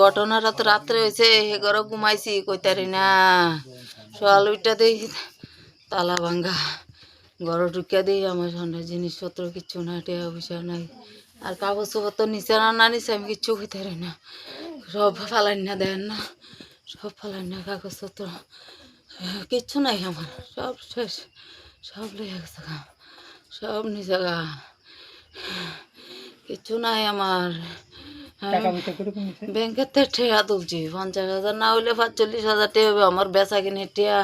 ঘটনাটা তো রাত্রে হয়েছে হে ঘরে ঘুমাইছি, কইতারি না। সকাল উইটা দেই, তালা ভাঙ্গা, ঘর ঢুকিয়া দিই, আমার সন্ধ্যা জিনিসপত্র কিচ্ছু না টাকা পয়সা নাই, আর কাগজপত্র নিচে না না নিচে আমি কিচ্ছু কইতারি না। সব ফালাই না দেন না, সব ফালাই না কাগজপত্র, কিচ্ছু নাই আমার, সব শেষ, সব লেগে গেছে সব নিচে গা। কিচ্ছু নাই আমার। ব্যাংকের থেকে ঠেয়া তুলছি পঞ্চাশ হাজার না হইলে পাঁচচল্লিশ হাজার টেয়া হবে আমার বেচা কিনে টেয়া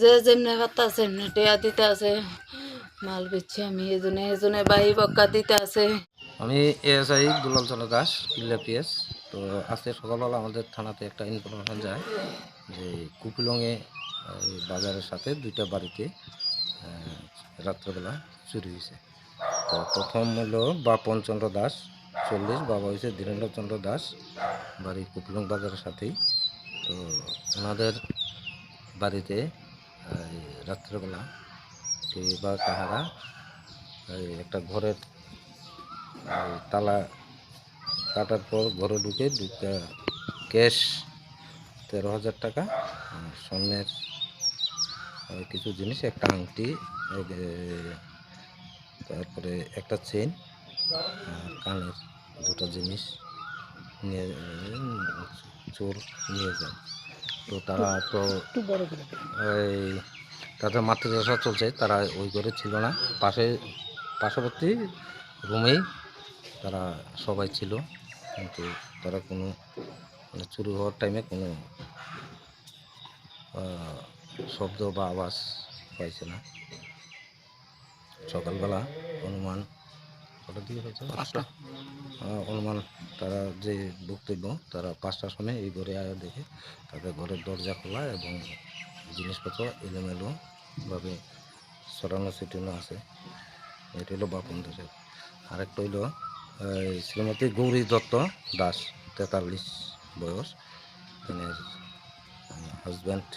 যে যেমনি পাত্তা সেমনি টেয়া দিতে আছে। মাল বেচছি আমি এজনে এজনে বাহি বক্কা দিতে আছে। আমি এএসআই দুলাল চন্দ্র দাস কিল্লা পিএস। তো আজকে সকালবেলা আমাদের থানাতে একটা ইনফরমেশন যায় যে কুপিলংয়ে বাজারের সাথে দুইটা বাড়িতে রাত্রেবেলা চুরি হয়েছে তো প্রথম হলো বাপন চন্দ্র দাস চল্লিশ, বাবা হয়েছে ধীরেন্দ্র চন্দ্র দাস বাড়ি কুপিলং বাজারের সাথেই। তো ওনাদের বাড়িতে রাত্রেবেলা কে বা কাহারা একটা ঘরের তালা কাটার পর ঘরে ঢুকে দুটা ক্যাশ তেরো হাজার টাকা স্বর্ণের কিছু জিনিস, একটা আংটি তারপরে একটা চেন কানের দুটো জিনিস নিয়ে চোর নিয়ে যায়। তো তারা তো এই তাদের মাতৃদশা চলছে তারা ওই ঘরে ছিল না। পাশে পার্শ্ববর্তী রুমেই তারা সবাই ছিল। কিন্তু তারা কোনো মানে চুরি হওয়ার টাইমে কোনো শব্দ বা আওয়াজ পাইছে না। সকালবেলা অনুমান হয়েছে? অনুমান তারা যে বক্তব্য, তারা পাঁচটার সময় এই ঘরে আয়া দেখে। তাদের ঘরের দরজা খোলা এবং জিনিসপত্র এলোমেলোভাবে সরানো ছিটানো আছে। এটা হলো বাপন দেশের আরেকটা হইল শ্রীমতী গৌরী দত্ত দাস, তেতাল্লিশ বয়স। তিনি হাজব্যান্ড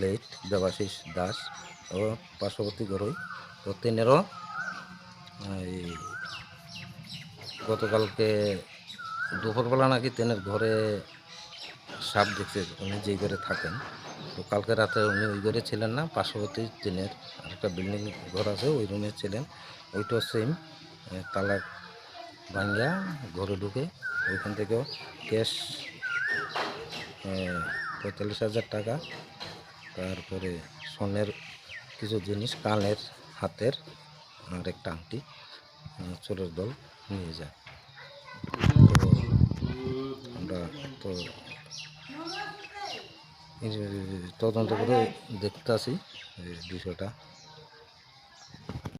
লেট দেবাশিস দাস ও পার্শ্ববর্তী ঘরই তো তিনেরও এই গতকালকে দুপুরবেলা নাকি তেনের ঘরে সাপ দেখছে, উনি যেই ঘরে থাকেন। তো কালকে রাতে উনি ওই ঘরে ছিলেন না, পার্শ্ববর্তী টিনের আরেকটা বিল্ডিং ঘর আছে, ওই রুমে ছিলেন। ওইটাও সেম তালা ভাঙ্গা ঘরে ঢুকে ওইখান থেকেও ক্যাশ পঁয়তাল্লিশ হাজার টাকা, তারপরে সোনের কিছু জিনিস, কানের, হাতের আর একটা আংটি চোরের দল নিয়ে যায়। তো আমরা তো তদন্ত করে দেখতে আসি বিষয়টা।